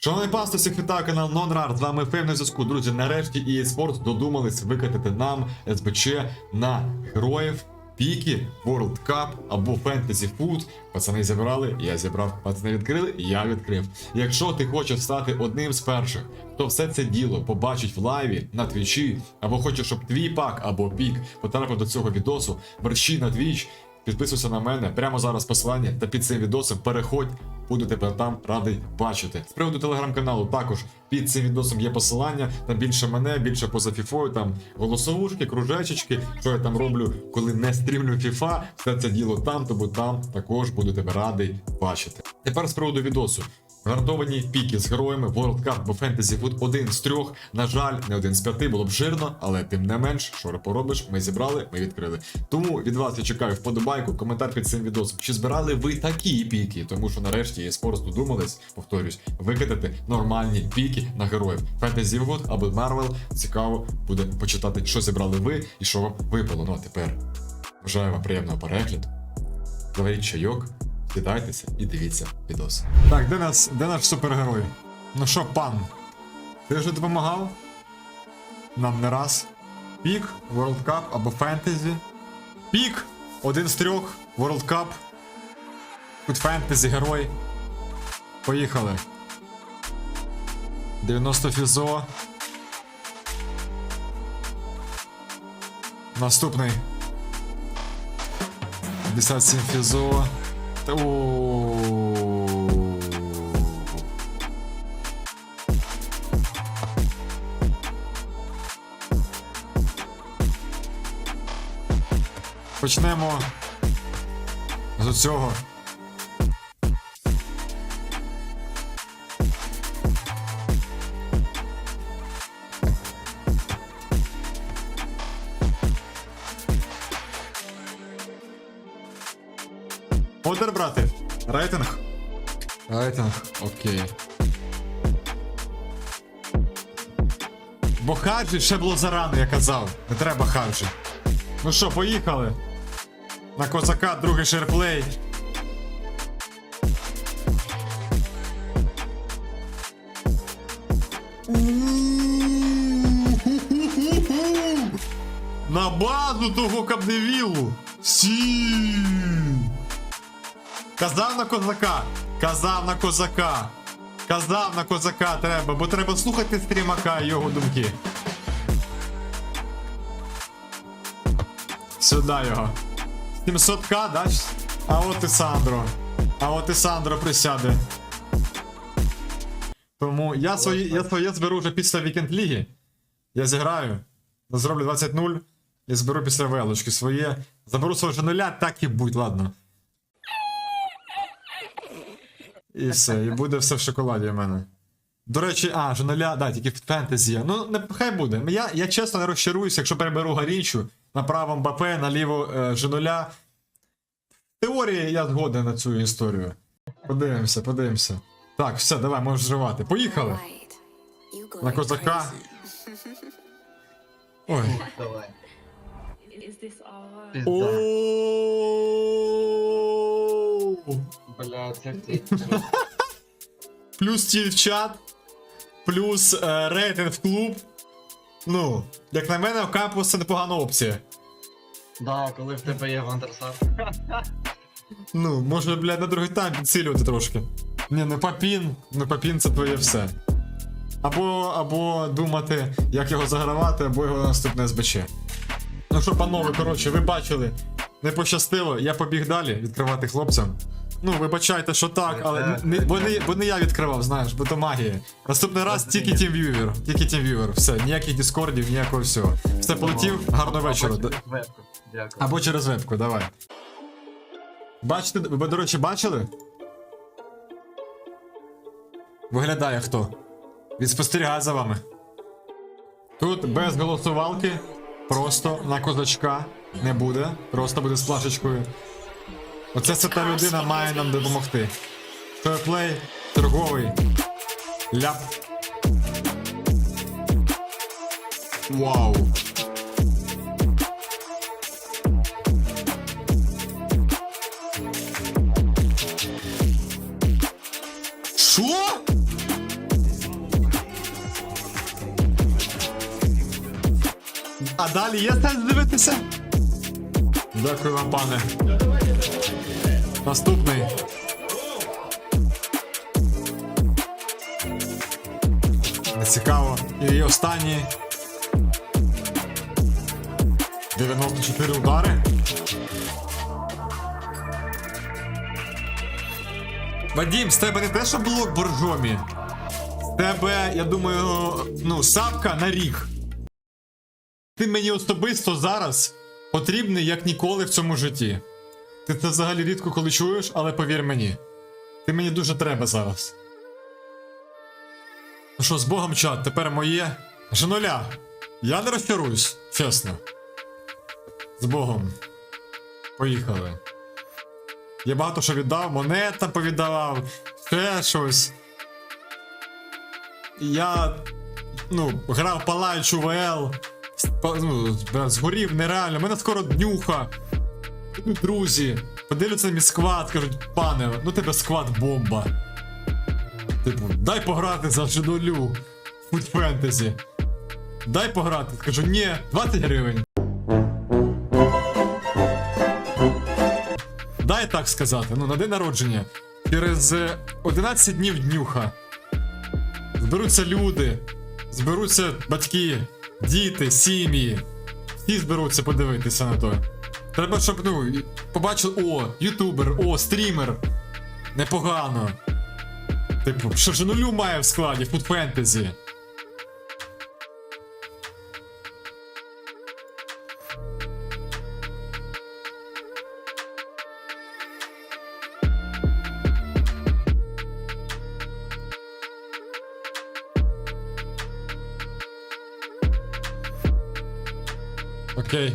Шановний пастор, всіх вітаю канал NonRAR, з вами Фейм на зв'язку. Друзі, нарешті EA Sports додумались викатити нам СБЧ на героїв піки, World Cup або Fantasy Food. Пацани зібрали, я зібрав, пацани відкрили, я відкрив. Якщо ти хочеш стати одним з перших, хто все це діло побачить в лайві на твічі, або хочеш, щоб твій пак або пік потрапив до цього відосу, мерщій на твіч. Підписуйся на мене прямо зараз посилання та під цим відосом переходь, буду тебе там радий бачити. З приводу телеграм-каналу також під цим відосом є посилання. Там більше мене, більше поза фіфою, там голосовушки, кружечечки, що я там роблю, коли не стрімлю фіфа. Все це діло там, тому там також буду тебе радий бачити. Тепер з приводу відосу. Гарантовані піки з героями World Cup або Fantasy Foot один з трьох. На жаль, не один з п'яти було б жирно, але тим не менш, що поробиш, ми зібрали, ми відкрили. Тому від вас я чекаю вподобайку, коментар під цим відосом. Чи збирали ви такі піки? Тому що нарешті eSports додумались, повторюсь, викатати нормальні піки на героїв. Fantasy Foot або Marvel. Цікаво буде почитати, що зібрали ви і що вам випало. Ну а тепер бажаю вам приємного перегляду. Заваріть чайок, сідайтеся і дивіться відос. Так, де нас, де наш супергерой? Ну що, пан? Ти вже допомагав? Нам не раз. Пік, World Cup або Fantasy. Пік! Один з трьох, World Cup. Тут Fantasy, герой. Поїхали. 90 фізо. Наступний. 57 фізо. О. Почнемо з цього. Одер, брати. Рейтинг. Рейтинг, окей. Бо хаджі ще було зарано, я казав. Не треба хаджі. Ну що, поїхали. На козака другий шерплей. На базу того кабдевілу. Сі. Казав на козака. Казав на козака. Казав на козака треба, бо треба слухати стрімака і його думки. Сюди його. 700к, да? А от і Сандро. А от і Сандро присяде. Тому я свої, я своє зберу вже після вікенд ліги. Я зіграю. Зроблю 20-0 і зберу після велочки своє. Заберу свого нуля, так і будь, ладно. І все, і буде все в шоколаді в мене. До речі, а, жоналя, да, тільки фентезі. є. Ну, не, хай буде. Я, я чесно не розчаруюся, якщо переберу Гарінчу на правому БП, наліво е, Женуля. В теорії я згоден на цю історію. Подивимося, подивимося. Так, все, давай, можеш зривати. Поїхали! На козака. Ой. Давай. Is this Пизда. Це ти. Плюс тіль в чат, плюс е, рейтинг в клуб. Ну, як на мене, Кампус це непогана опція. Да, коли в тебе є Вандерсар. Ну, може, блядь, на другий тайм підсилювати трошки. Ні, ну папін, ну папін це твоє все. Або, або думати, як його загравати, або його наступне СБЧ. Ну що, панове, коротше, ви бачили, не пощастило, я побіг далі відкривати хлопцям. Ну, вибачайте, що так, але не, бо, не, бо не я відкривав, знаєш, бо то магія. Наступний раз тільки TeamViewer, тільки TeamViewer, все, ніяких дискордів, ніякого всього. Все, полетів, гарного вечора. Вебку. Дякую. Або через вебку, давай. Бачите, ви, до речі, бачили? Виглядає хто. Він спостерігає за вами. Тут без голосувалки, просто на козачка не буде, просто буде з плашечкою. Оце це та людина має нам допомогти. Фейплей, торговий. Ляп. Вау. Що? А далі є стать дивитися? Дякую вам, пане. Наступний. Цікаво. І останній. 94 удари. Вадім, з тебе не те, що блок боржомі. З тебе, я думаю, ну, сапка на рік. Ти мені особисто зараз потрібний як ніколи в цьому житті. Ти це взагалі рідко коли чуєш, але повір мені. Ти мені дуже треба зараз. Ну що, з Богом чат, тепер моє. Женоля, я не розчаруюсь, чесно. З Богом. Поїхали. Я багато що віддав, монет там повіддавав, ще щось. Я. Ну, грав палаючу ВЛ. Ну, згорів нереально. У мене скоро днюха. Друзі, подивляться на мій сквад, кажуть, пане, ну тебе сквад бомба. Типу, дай пограти за жидолю. Фуд фентезі. Дай пограти. Кажу, ні, 20 гривень. Дай так сказати, ну на день народження. Через е, 11 днів днюха. Зберуться люди, зберуться батьки, діти, сім'ї. Всі зберуться подивитися на то. Треба, щоб ну, побачили, о, ютубер, о, стрімер. Непогано. Типу, що ж нулю має в складі, фуд фентезі. Окей.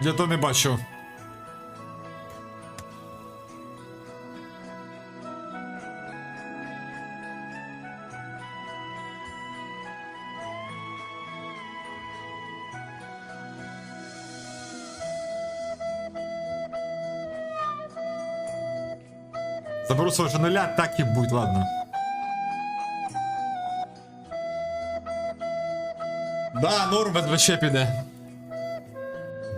Я то не бачу. Заберу свого женоля, так і будь, ладно. Да, норм ВДВЧ піде.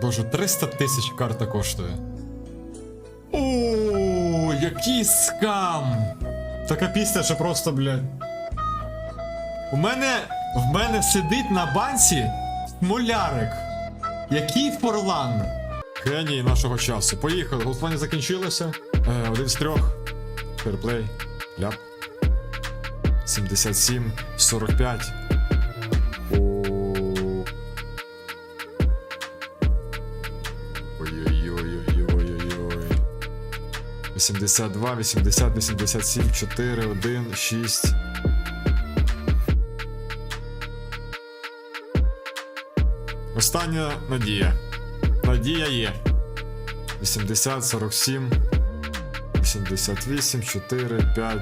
Боже, 300 тисяч карта коштує. О, який скам! Така пісня, що просто, блядь. У мене. В мене сидить на банці смолярик. Який форлан? Геній нашого часу. Поїхали. Голосування закінчилося. Е, один з трьох. Ферплей. Ляп. 77, 45. 82, 80, 87, 4, 1, 6. Остання надія. Надія є. 80, 47, 88, 4, 5.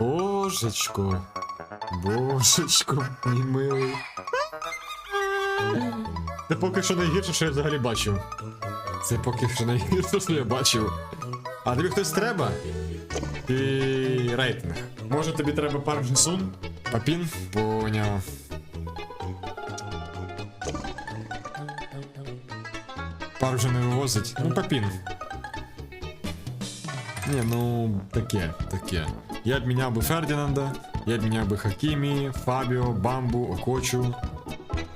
Божечко. Божечко, мій милий. Це поки що найгірше, що я взагалі бачив. Це поки що найгірше, що я бачив. А тобі хтось треба? І рейтинг. Може тобі треба парк Джесун? Папін? Поняв. Пар вже не вивозить. Ну, папін. Ні, ну таке, таке. Я б міняв би Фердінанда, я б міняв би Хакімі, Фабіо, Бамбу, Окочу.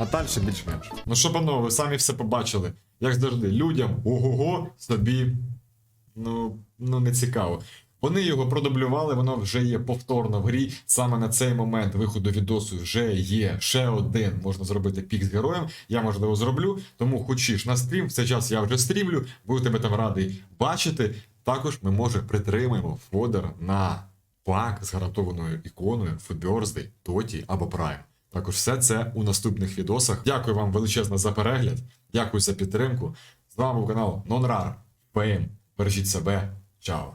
А далі більш-менш. Ну що, панове, ви самі все побачили. Як завжди, людям ого-го собі ну, ну не цікаво. Вони його продублювали, воно вже є повторно в грі. Саме на цей момент виходу відосу вже є ще один. Можна зробити пік з героєм. Я можливо зроблю. Тому хочеш на стрім. В цей час я вже стрімлю. Буду тебе там радий бачити. Також ми може притримаємо фодер на пак з гарантованою іконою Food Тоті або Prime. Також все це у наступних відосах. Дякую вам величезно за перегляд. Дякую за підтримку. З вами був канал NonRar. Фейм. Бережіть себе. Чао.